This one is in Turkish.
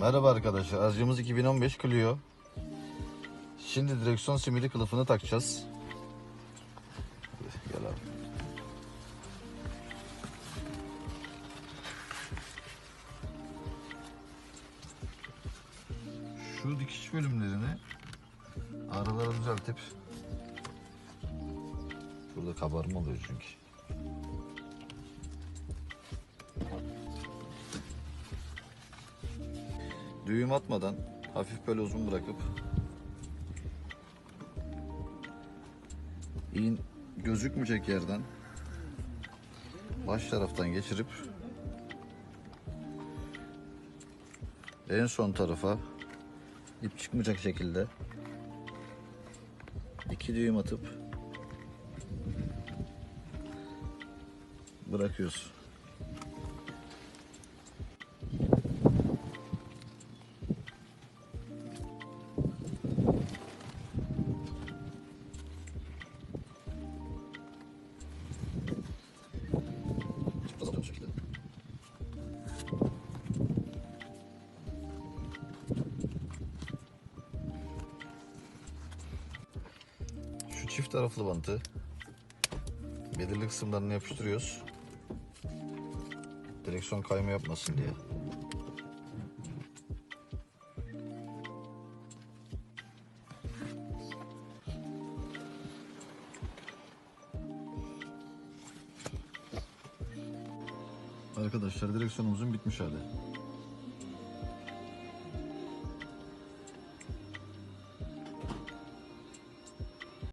Merhaba arkadaşlar. Aracımız 2015 Clio. Şimdi direksiyon simili kılıfını takacağız. Gel abi. Şu dikiş bölümlerini araları düzeltip burada kabarma oluyor çünkü. Düğüm atmadan hafif böyle uzun bırakıp iğn gözükmeyecek yerden baş taraftan geçirip en son tarafa ip çıkmayacak şekilde iki düğüm atıp bırakıyoruz. Çift taraflı bantı belirli kısımlarını yapıştırıyoruz. Direksiyon kayma yapmasın diye. Arkadaşlar direksiyonumuzun bitmiş hali.